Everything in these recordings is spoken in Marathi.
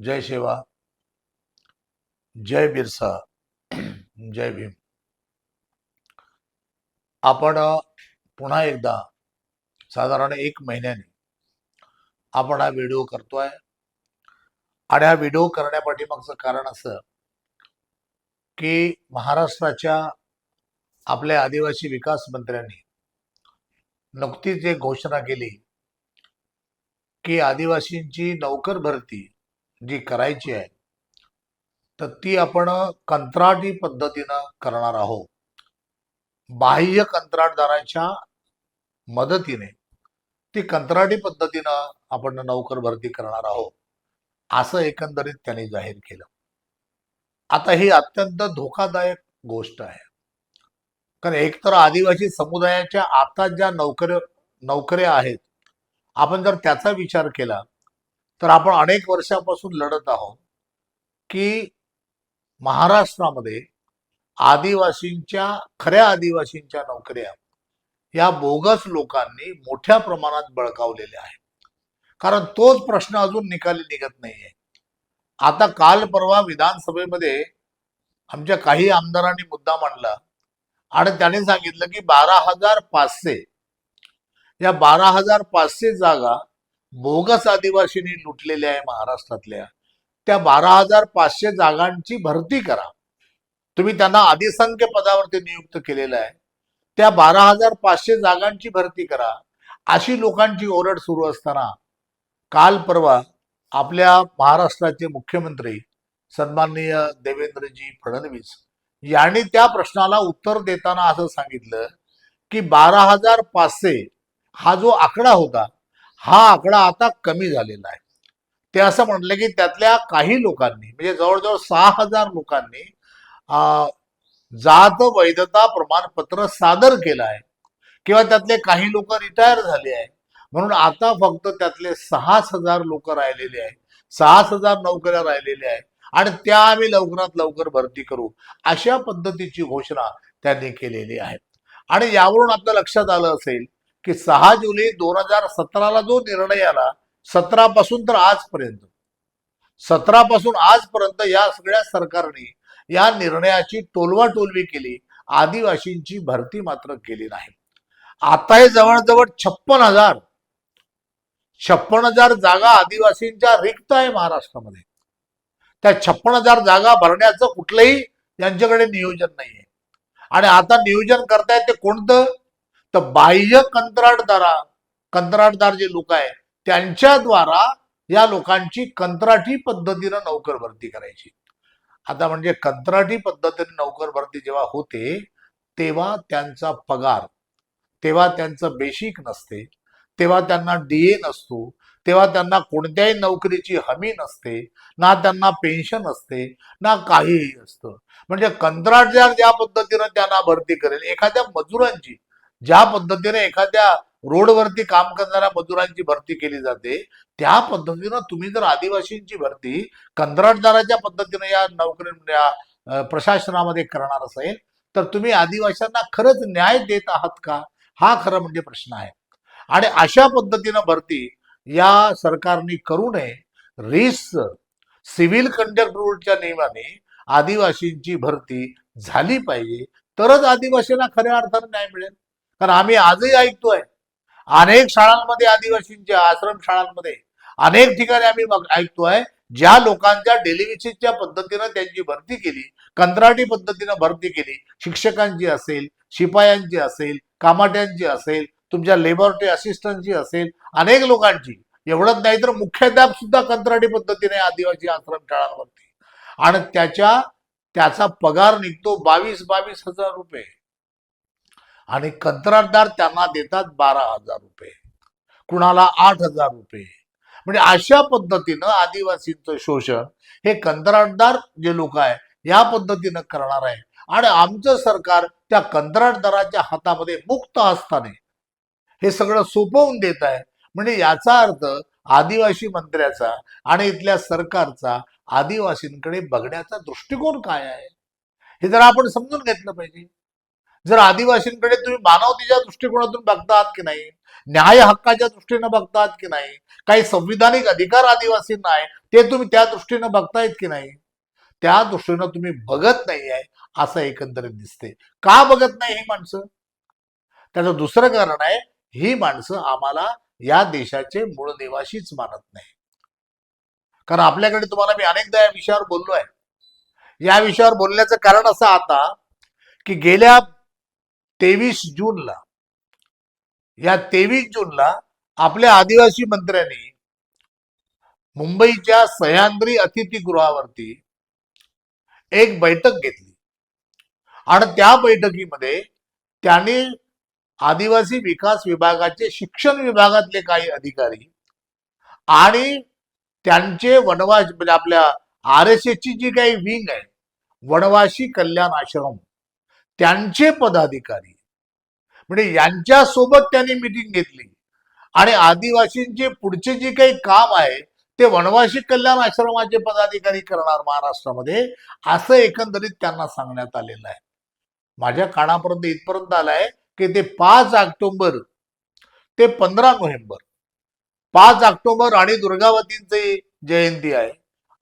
जय शिवा जय बिरसा जय भीम. आपण पुन्हा एकदा साधारण एक महिन्याने आपण हा व्हिडिओ करतोय. आणि हा व्हिडिओ करण्यापाठीमागचं कारण असं की महाराष्ट्राच्या आपल्या आदिवासी विकास मंत्र्यांनी नुकतीच एक घोषणा केली की आदिवासींची नोकर भरती जी करायची आहे तर ती आपण कंत्राटी पद्धतीनं करणार आहोत. बाह्य कंत्राटदाराच्या मदतीने ती कंत्राटी पद्धतीनं आपण नोकर भरती करणार आहोत असं एकंदरीत त्यांनी जाहीर केलं. आता ही अत्यंत धोकादायक गोष्ट आहे. कारण एकतर आदिवासी समुदायाच्या आता ज्या नोकऱ्या नोकऱ्या आहेत आपण जर त्याचा विचार केला तर आपण अनेक वर्षापासून लढत आहोत की महाराष्ट्रामध्ये आदिवासींच्या खऱ्या आदिवासींच्या नोकऱ्या या बोगस लोकांनी मोठ्या प्रमाणात बळकावलेल्या आहेत. कारण तोच प्रश्न अजून निकाली निघत नाहीये. आता काल परवा विधानसभेमध्ये आमच्या काही आमदारांनी मुद्दा मांडला आणि त्याने सांगितलं की बारा हजार पाचशे या बारा हजार पाचशे जागा बोगस आदिवासींनी लुटलेल्या आहे महाराष्ट्रातल्या. त्या बारा हजार पाचशे जागांची भरती करा. तुम्ही त्यांना अधिसंख्य पदावरती नियुक्त केलेलं आहे. त्या बारा हजार पाचशे जागांची भरती करा. अशी लोकांची ओरड सुरू असताना काल परवा आपल्या महाराष्ट्राचे मुख्यमंत्री सन्माननीय देवेंद्रजी फडणवीस यांनी त्या प्रश्नाला उत्तर देताना असं सांगितलं की बारा हजार पाचशे हा जो आकडा होता हा आकडा आता कमी झालेला आहे. ते असं म्हटलं की त्यातल्या काही लोकांनी म्हणजे जवळजवळ सहा हजार लोकांनी अं, जात वैधता प्रमाणपत्र सादर केलं आहे. किंवा त्यातले काही लोक रिटायर झाले आहे म्हणून आता फक्त त्यातले सहाच हजार लोक राहिलेले आहे सहाच हजार नोकऱ्या राहिलेल्या आहेत. आणि त्या आम्ही लवकरात लवकर भरती करू. अशा पद्धतीची घोषणा त्यांनी केलेली आहे. आणि यावरून आपल्या लक्षात आलं असेल की सहा जुलै दोन हजार सतराला जो निर्णय आला सतरा पासून तर आजपर्यंत. सतरा पासून आजपर्यंत या सगळ्या सरकारने या निर्णयाची टोलवाटोलवी केली. आदिवासींची भरती मात्र केली नाही. आता हे जवळजवळ छप्पन हजार छप्पन हजार जागा आदिवासींच्या रिक्त आहे महाराष्ट्रामध्ये. त्या छप्पन हजार जागा भरण्याचं कुठलंही यांच्याकडे नियोजन नाहीये. आणि आता नियोजन करतायत ते कोणतं? तर बाह्य कंत्राटदारा कंत्राटदार जे लोक आहे त्यांच्याद्वारा या लोकांची कंत्राटी पद्धतीनं नोकर भरती करायची. आता म्हणजे कंत्राटी पद्धतीने नोकर भरती जेव्हा होते तेव्हा त्यांचा पगार तेव्हा त्यांचं बेसिक नसते तेव्हा त्यांना डीए नसतो तेव्हा त्यांना कोणत्याही नोकरीची हमी नसते ना त्यांना पेन्शन असते ना काहीही असतं. म्हणजे कंत्राटदार ज्या पद्धतीनं त्यांना भरती करेल एखाद्या मजुरांची ज्या पद्धतीने एखाद्या रोडवरती काम करणाऱ्या मजुरांची भरती केली जाते त्या पद्धतीनं तुम्ही जर आदिवासींची भरती कंत्राटदाराच्या पद्धतीने या नोकरी प्रशासनामध्ये करणार असेल तर तुम्ही आदिवासींना खरंच न्याय देत आहात का? हा खरं म्हणजे प्रश्न आहे. आणि अशा पद्धतीनं भरती या सरकारने करू नये रिस सिव्हिल कंडक्ट रूलच्या नियमाने आदिवासींची भरती झाली पाहिजे तरच आदिवासींना खऱ्या अर्थाने न्याय मिळेल. कारण आम्ही आजही ऐकतोय. अनेक शाळांमध्ये आदिवासींच्या आश्रम शाळांमध्ये अनेक ठिकाणी आम्ही ऐकतोय ज्या लोकांच्या डेलिव्हिसीच्या पद्धतीनं त्यांची भरती केली कंत्राटी पद्धतीनं भरती केली शिक्षकांची असेल शिपायांची असेल कामाट्यांची असेल तुमच्या लेबॉरेटरी असिस्टंटची असेल अनेक लोकांची. एवढंच नाही तर मुख्याध्याप सुद्धा कंत्राटी पद्धतीने आदिवासी आश्रम शाळांवरती. आणि त्याच्या त्याचा पगार निघतो बावीस बावीस हजार रुपये. आणि कंत्राटदार त्यांना देतात बारा हजार रुपये. कुणाला आठ हजार रुपये. म्हणजे अशा पद्धतीनं आदिवासींचं शोषण हे कंत्राटदार जे लोक आहे या पद्धतीनं करणार आहे. आणि आमचं सरकार त्या कंत्राटदाराच्या हातामध्ये मुक्त असताना हे सगळं सोपवून देत आहे. म्हणजे याचा अर्थ आदिवासी मंत्र्याचा आणि इथल्या सरकारचा आदिवासींकडे बघण्याचा दृष्टिकोन काय आहे? हे जर आपण समजून घेतलं पाहिजे. जर आदिवासींकडे तुम्ही मानवतेच्या दृष्टिकोनातून बघता आहात की नाही न्याय हक्काच्या दृष्टीनं बघतात की नाही काही संविधानिक अधिकार आदिवासींना आहे ते तुम्ही त्या दृष्टीनं बघतायत की नाही? त्या दृष्टीनं तुम्ही बघत नाही आहे असं एकंदरीत दिसते. का बघत नाही ही माणसं? त्याचं दुसरं कारण आहे ही माणसं आम्हाला या देशाचे मूळ निवासीच मानत नाही. कारण आपल्याकडे तुम्हाला मी अनेकदा या विषयावर बोललो आहे या विषयावर बोलण्याचं कारण असं आता की गेल्या तेवीस जूनला. या तेवीस जूनला आपल्या आदिवासी मंत्र्यांनी मुंबईच्या सह्याद्री अतिथीगृहावरती एक बैठक घेतली. आणि त्या बैठकीमध्ये त्यांनी आदिवासी विकास विभागाचे शिक्षण विभागातले काही अधिकारी आणि त्यांचे वनवास म्हणजे आपल्या आर एस ची जी काही विंग आहे वनवासी कल्याण आश्रम त्यांचे पदाधिकारी. म्हणजे यांच्यासोबत त्यांनी मिटिंग घेतली. आणि आदिवासींचे पुढचे जे काही काम आहे ते वनवासी कल्याण आश्रमाचे पदाधिकारी करणार महाराष्ट्रामध्ये असं एकंदरीत त्यांना सांगण्यात आलेलं आहे. माझ्या कानापर्यंत इथपर्यंत आलाय की ते पाच ऑक्टोबर ते पंधरा नोव्हेंबर पाच ऑक्टोबर आणि दुर्गावतींची जयंती आहे.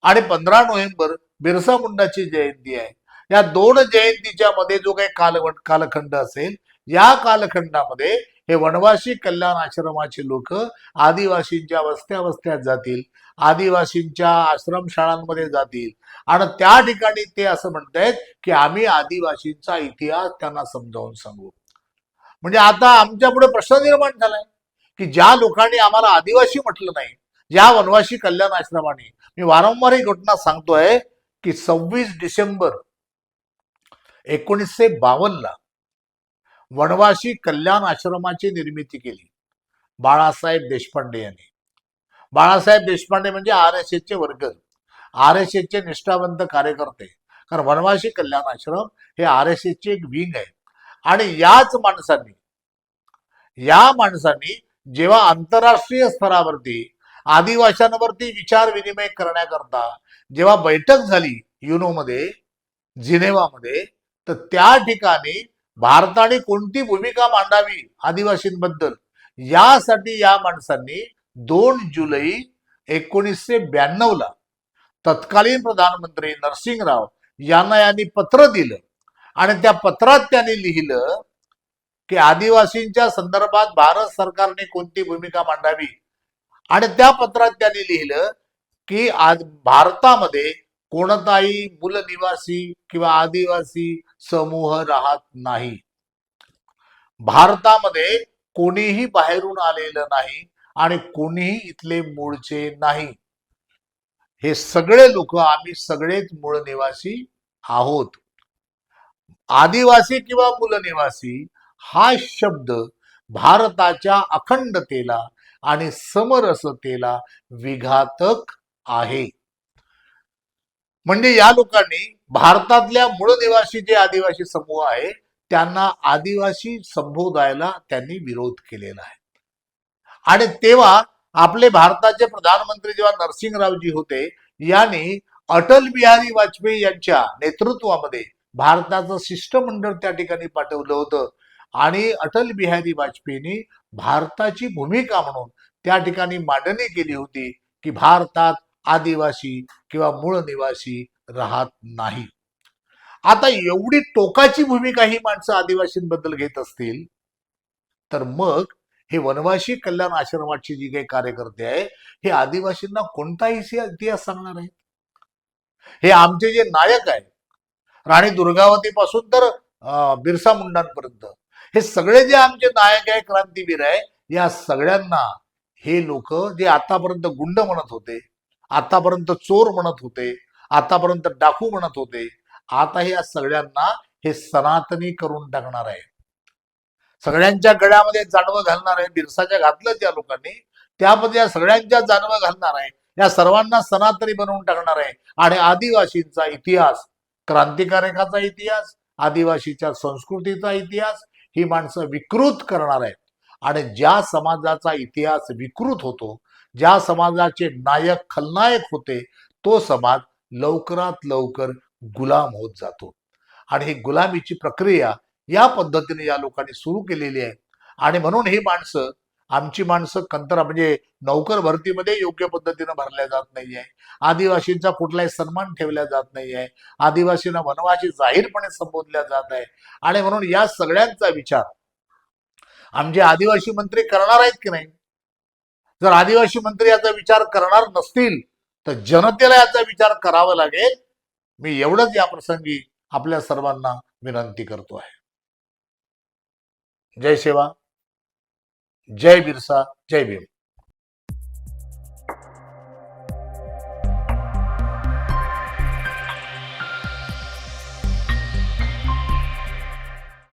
आणि पंधरा नोव्हेंबर बिरसा मुंडाची जयंती आहे. या दोन जयंतीच्या मध्ये जो काही काल कालखंड असेल या कालखंडामध्ये हे वनवासी कल्याण आश्रमाचे लोक आदिवासींच्या वस्त्या वस्त्यात जातील आदिवासींच्या आश्रमशाळांमध्ये जातील. आणि त्या ठिकाणी ते असं म्हणतायत की आम्ही आदिवासींचा इतिहास त्यांना समजावून सांगू. म्हणजे आता आमच्या पुढे प्रश्न निर्माण झालाय की ज्या लोकांनी आम्हाला आदिवासी म्हटलं नाही ज्या वनवासी कल्याण आश्रमाने मी वारंवार ही घटना सांगतोय की सव्वीस डिसेंबर एकोणीसशे बावन्नला वनवासी कल्याण आश्रमाची निर्मिती केली. बाळासाहेब देशपांडे यांनी. बाळासाहेब देशपांडे म्हणजे आर एस एसचे वर्ग. आर एस एसचे निष्ठावंत कार्यकर्ते. कारण वनवासी कल्याण आश्रम हे आर एस एसची एक विंग आहे. आणि याच माणसांनी या माणसांनी जेव्हा आंतरराष्ट्रीय स्तरावरती आदिवाशांवरती विचार विनिमय करण्याकरता जेव्हा बैठक झाली युनोमध्ये जिनेवामध्ये तर त्या ठिकाणी भारताने कोणती भूमिका मांडावी आदिवासींबद्दल? यासाठी या माणसांनी दोन जुलै एकोणीसशे ब्याण्णवला तत्कालीन प्रधानमंत्री नरसिंगराव यांना यांनी पत्र दिलं. आणि त्या पत्रात त्यांनी लिहिलं की आदिवासींच्या संदर्भात भारत सरकारने कोणती भूमिका मांडावी? आणि त्या पत्रात त्यांनी लिहिलं की आज भारतामध्ये कोणताही मूलनिवासी किंवा आदिवासी समूह राहत नाही. भारतामध्ये कोणीही बाहेरून आलेलं नाही आणि कोणीही इथले मूळचे नाही. हे सगळे लोक आम्ही सगळेच मूळ निवासी आहोत. आदिवासी किंवा मूलनिवासी हा शब्द भारताच्या अखंडतेला आणि समरसतेला विघातक आहे. म्हणजे या लोकांनी भारतातल्या मूळ निवासी जे आदिवासी समूह आहे त्यांना आदिवासी संबोधायला त्यांनी विरोध केलेला आहे. आणि तेव्हा आपले भारताचे प्रधानमंत्री जेव्हा नरसिंहरावजी होते यांनी अटल बिहारी वाजपेयी यांच्या नेतृत्वामध्ये भारताचं शिष्टमंडळ त्या ठिकाणी पाठवलं होतं. आणि अटल बिहारी वाजपेयींनी भारताची भूमिका म्हणून त्या ठिकाणी मांडणी केली होती की भारतात आदिवासी किंवा मूळ निवासी राहत नाही. आता एवढी टोकाची भूमिका ही माणसं आदिवासींबद्दल घेत असतील तर मग हे वनवासी कल्याण आश्रमाची जी काही कार्यकर्ते आहे हे आदिवासींना कोणताही इतिहास इतिहास सांगणार आहेत? हे आमचे जे नायक आहे राणी दुर्गावती पासून तर बिरसा मुंडांपर्यंत हे सगळे जे आमचे नायक आहे क्रांतीवीर आहे या सगळ्यांना हे लोक जे आतापर्यंत गुंड म्हणत होते आतापर्यंत चोर म्हणत होते आतापर्यंत डाकू म्हणत होते. आता या सगळ्यांना हे सनातनी करून टाकणार आहे. सगळ्यांच्या गळ्यामध्ये जानवं घालणार आहे. बिरसाच्या घातलं त्या लोकांनी. त्यामध्ये या सगळ्यांच्या जानवं घालणार आहे. या सर्वांना सनातनी बनवून टाकणार आहे. आणि आदिवासींचा इतिहास क्रांतिकारकाचा इतिहास आदिवासीच्या संस्कृतीचा इतिहास ही माणसं विकृत करणार आहेत. आणि ज्या समाजाचा इतिहास विकृत होतो ज्या समाजाचे नायक खलनायक होते तो समाज लवकरात लवकर गुलाम होत जातो. आणि ही गुलामीची प्रक्रिया या पद्धतीने या लोकांनी सुरू केलेली आहे. आणि म्हणून ही माणसं आमची माणसं कंत्र म्हणजे नोकर भरतीमध्ये योग्य पद्धतीनं भरल्या जात नाहीये. आदिवासींचा कुठलाही सन्मान ठेवला जात नाहीये. आदिवासींना वनवाशी जाहीरपणे संबोधल्या जात आहे. आणि म्हणून या सगळ्यांचा विचार आमचे आदिवासी मंत्री करणार आहेत की नाही? जर आदिवासी मंत्री याचा विचार करणार नसतील तर जनतेला याचा विचार करावा लागेल. मी एवढंच या प्रसंगी आपल्या सर्वांना विनंती करतो आहे. जय सेवा. जय बिरसा. जय भीम.